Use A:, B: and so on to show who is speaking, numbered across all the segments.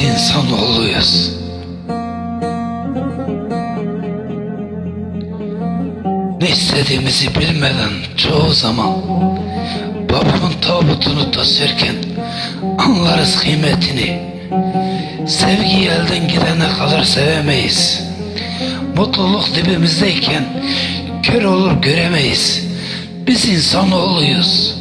A: insanoğluyuz. Ne istediğimizi bilmeden çoğu zaman babamın tabutunu taşırken anlarız kıymetini. Sevgiyi elden gidene kadar sevemeyiz. Mutluluk dibimizdeyken kör olur göremeyiz. Biz insanoğluyuz.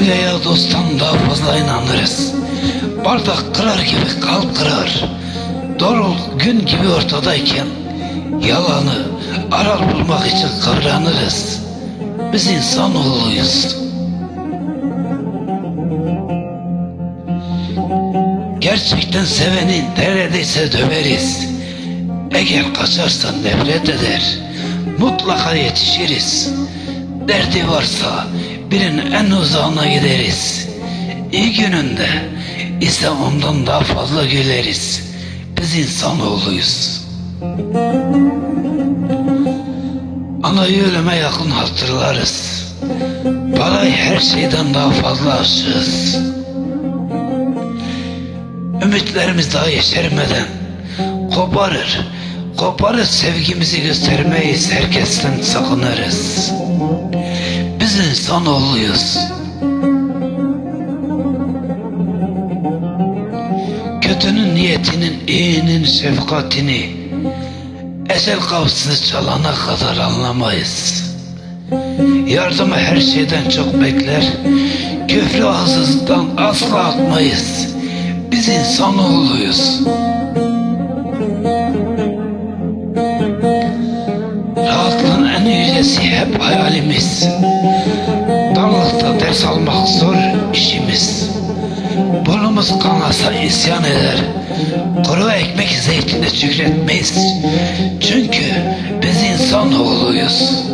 A: Rüyaya dosttan daha fazla inanırız. Bardak kırar gibi kalp kırar. Doğru gün gibi ortadayken yalanı arar bulmak için kıvranırız. Biz insanoğluyuz. Gerçekten seveni neredeyse döveriz. Eğer kaçarsan nefret eder. Mutlaka yetişiriz. Derdi varsa birinin en uzağına gideriz. İyi gününde ise ondan daha fazla güleriz. Biz insanoğluyuz. Anayı ölüme yakın hatırlarız. Parayı her şeyden daha fazla aşığız. Ümitlerimiz daha yeşermeden koparır, koparır sevgimizi göstermeyiz, herkesten sakınırız. Biz insanoğluyuz. Kötünün niyetinin, iyinin şefkatini, ecel kapısını çalana kadar anlamayız. Yardımı her şeyden çok bekler, küfrü ağzından asla atmayız. Biz insanoğluyuz. Hep hayalimiz. Darlıkta ders almak zor işimiz. Burnumuz kanasa isyan eder. Kuru ekmek zeytinde şükretmeyiz. Çünkü biz insanoğluyuz.